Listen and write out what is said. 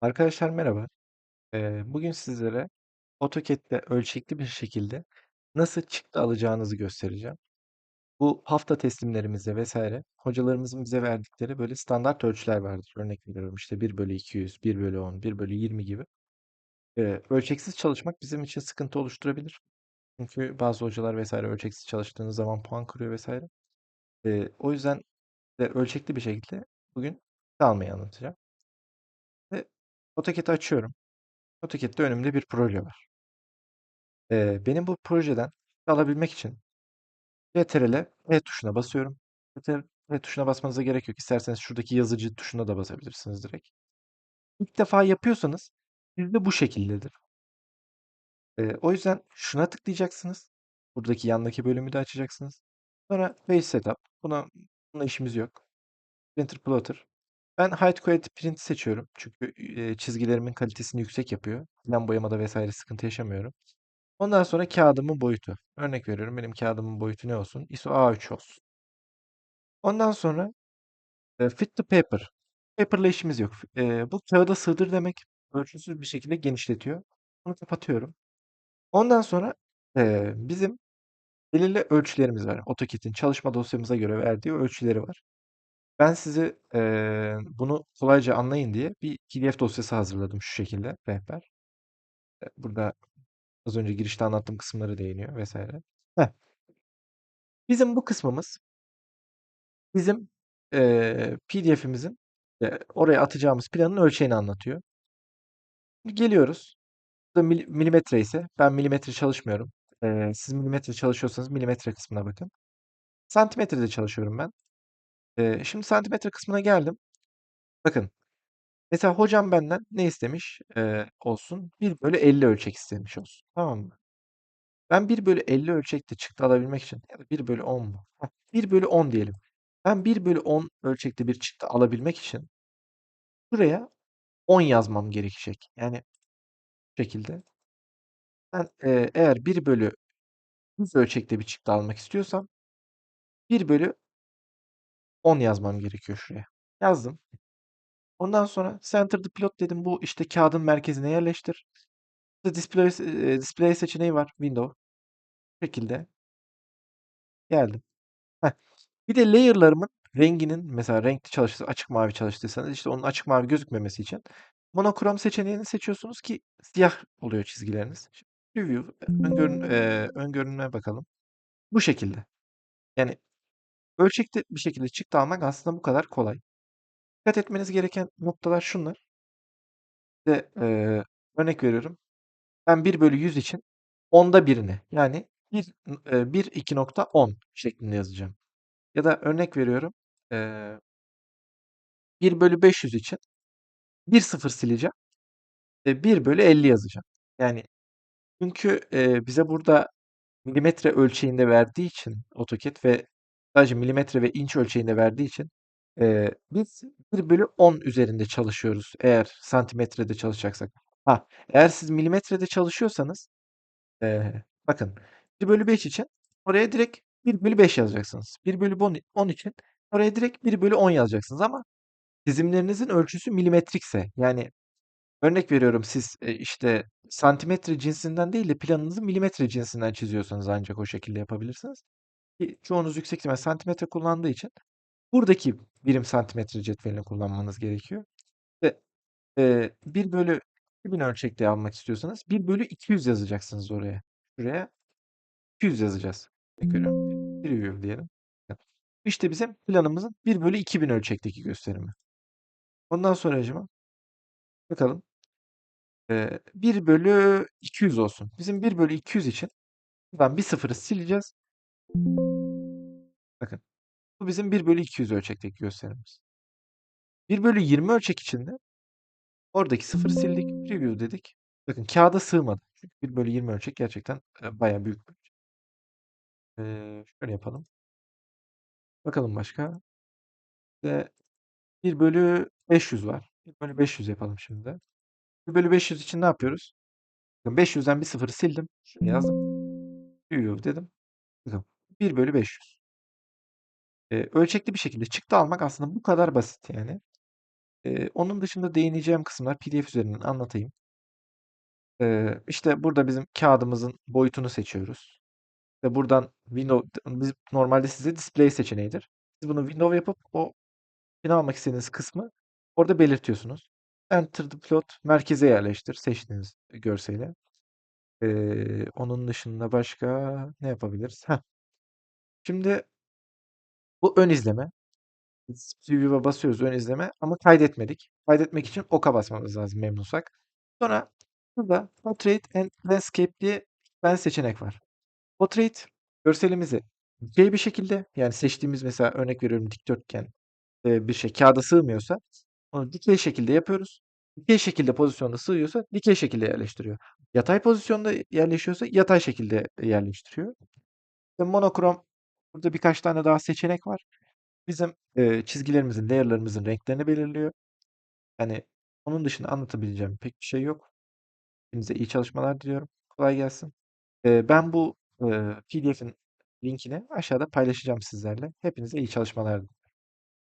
Arkadaşlar merhaba. Bugün sizlere AutoCAD'de ölçekli bir şekilde nasıl çıktı alacağınızı göstereceğim. Bu hafta teslimlerimizde vesaire hocalarımızın bize verdikleri böyle standart ölçüler vardır. Örnek veriyorum işte 1 bölü 200, 1 bölü 10, 1 bölü 20 gibi. Ölçeksiz çalışmak bizim için sıkıntı oluşturabilir. Çünkü bazı hocalar vesaire ölçeksiz çalıştığınız zaman puan kırıyor vesaire. O yüzden de ölçekli bir şekilde bugün almayı anlatacağım. AutoCAD'i açıyorum. AutoCAD'de önümde bir proje var. Eee, benim bu projeden alabilmek için CTRL'e E tuşuna basıyorum. CTRL E tuşuna basmanıza gerek yok. İsterseniz şuradaki yazıcı tuşuna da basabilirsiniz direkt. İlk defa yapıyorsanız sizde bu şekildedir. Eee, o yüzden şuna tıklayacaksınız. Buradaki yandaki bölümü de açacaksınız. Sonra Page Setup. Buna, bununla işimiz yok. Printer Plotter. Ben High Quality Print seçiyorum. Çünkü eee, çizgilerimin kalitesini yüksek yapıyor. Plan boyamada vesaire sıkıntı yaşamıyorum. Ondan sonra kağıdımın boyutu. Örnek veriyorum benim kağıdımın boyutu ne olsun? ISO A3 olsun. Ondan sonra e, fit to paper. Paper'la işimiz yok. E, bu kağıda sığdır demek. Ölçüsüz bir şekilde genişletiyor. Bunu kapatıyorum. Ondan sonra e, bizim belirli ölçülerimiz var. AutoCAD'in çalışma dosyamıza göre verdiği ölçüleri var. Ben size e, bunu kolayca anlayın diye bir PDF dosyası hazırladım şu şekilde rehber. E, Burada az önce girişte anlattığım kısımları değiniyor vesaire. Heh. Bizim bu kısmımız bizim eee, PDF'imizin e, oraya atacağımız planın ölçeğini anlatıyor. Geliyoruz. Burada mil- milimetre ise ben milimetre çalışmıyorum. Eee, siz milimetre çalışıyorsanız milimetre kısmına bakın. Santimetrede çalışıyorum ben. Eee, şimdi santimetre kısmına geldim. Bakın. Mesela hocam benden ne istemiş eee, olsun? 1 bölü 50 ölçek istemiş olsun. Tamam mı? Ben 1 bölü 50 ölçekte çıktı alabilmek için ya da 1 bölü 10 mu? Heh, 1 bölü 10 diyelim. Ben 1 bölü 10 ölçekte bir çıktı alabilmek için buraya 10 yazmam gerekecek. Yani bu şekilde. Ben e, eğer 1 bölü 100 ölçekte bir çıktı almak istiyorsam 1 bölü 10 yazmam gerekiyor şuraya. Yazdım. Ondan sonra center the plot dedim. Bu işte kağıdın merkezine yerleştir. Burada display, e, display seçeneği var. Window. Bu şekilde geldim. Heh. Bir de layer'larımın renginin mesela renkli çalıştıysa açık mavi çalıştıysanız işte onun açık mavi gözükmemesi için monokrom seçeneğini seçiyorsunuz ki siyah oluyor çizgileriniz. Şimdi preview ön, görün, e, ön görünüme bakalım. Bu şekilde. Yani ölçekli bir şekilde çıktı almak aslında bu kadar kolay. Dikkat etmeniz gereken noktalar şunlar. İşte, e, örnek veriyorum. Ben 1 bölü 100 için onda birini yani 1, e, 1 2.10 şeklinde yazacağım. Ya da örnek veriyorum. E, 1 bölü 500 için 1 sıfır sileceğim. E, 1 bölü 50 yazacağım. Yani çünkü e, bize burada milimetre ölçeğinde verdiği için AutoCAD ve sadece milimetre ve inç ölçeğinde verdiği için e, biz 1 bölü 10 üzerinde çalışıyoruz eğer santimetrede çalışacaksak. Ha, eğer siz milimetrede çalışıyorsanız e, bakın 1 bölü 5 için oraya direkt 1 bölü 5 yazacaksınız. 1 bölü 10 için oraya direkt 1 bölü 10 yazacaksınız ama çizimlerinizin ölçüsü milimetrikse yani Örnek veriyorum siz, eee, işte, santimetre cinsinden değil de planınızı milimetre cinsinden çiziyorsanız ancak o şekilde yapabilirsiniz. Çoğunuz yüksek ihtimal santimetre kullandığı için buradaki birim santimetre cetvelini kullanmanız gerekiyor. Ve, eee, 1/2000 ölçekte almak istiyorsanız 1/200 yazacaksınız oraya. Şuraya 200 yazacağız. Veriyorum. Preview diyelim. İşte bizim planımızın 1/2000 ölçekteki gösterimi. Ondan sonracığıma bakalım. Eee, 1 bölü 200 olsun. Bizim 1 bölü 200 için buradan bir sıfırı sileceğiz. Bakın. Bu bizim 1 bölü 200 ölçekteki gösterimimiz. 1 bölü 20 ölçek için de oradaki sıfırı sildik. Preview dedik. Bakın kağıda sığmadı. Çünkü 1 bölü 20 ölçek gerçekten bayağı büyük bir ölçek. Eee, şöyle yapalım. Bakalım başka. İşte 1 bölü 500 var. 1 bölü 500 yapalım şimdi. 1 bölü 500 için ne yapıyoruz? Bakın 500'den bir sıfırı sildim. Şuraya yazdım. Preview dedim. Bakın 1 bölü 500. Eee, ölçekli bir şekilde çıktı almak aslında bu kadar basit yani. Eee, onun dışında değineceğim kısımlar PDF üzerinden anlatayım. Eee, işte burada bizim kağıdımızın boyutunu seçiyoruz. Ve buradan Window biz normalde size display seçeneğidir. Siz bunu Window yapıp o içine almak istediğiniz kısmı orada belirtiyorsunuz. Enter the plot merkeze yerleştir seçtiğiniz görseli. Eee, onun dışında başka ne yapabiliriz? Heh. Şimdi bu ön izleme. Preview'a basıyoruz ön izleme ama kaydetmedik. Kaydetmek için oka basmamız lazım memnunsak. Sonra burada Portrait and Landscape diye tane seçenek var. Portrait görselimizi dikey bir şekilde yani seçtiğimiz mesela örnek veriyorum dikdörtgen e, bir şey kağıda sığmıyorsa onu dikey şekilde yapıyoruz. Dikey şekilde pozisyonda sığıyorsa dikey şekilde yerleştiriyor. Yatay pozisyonda yerleşiyorsa yatay şekilde yerleştiriyor. Ve monokrom burada birkaç tane daha seçenek var. Bizim e, çizgilerimizin, layer'larımızın renklerini belirliyor. Hani onun dışında anlatabileceğim pek bir şey yok. Hepinize iyi çalışmalar diliyorum. Kolay gelsin. E, ben bu e, PDF'in linkini aşağıda paylaşacağım sizlerle. Hepinize iyi çalışmalar.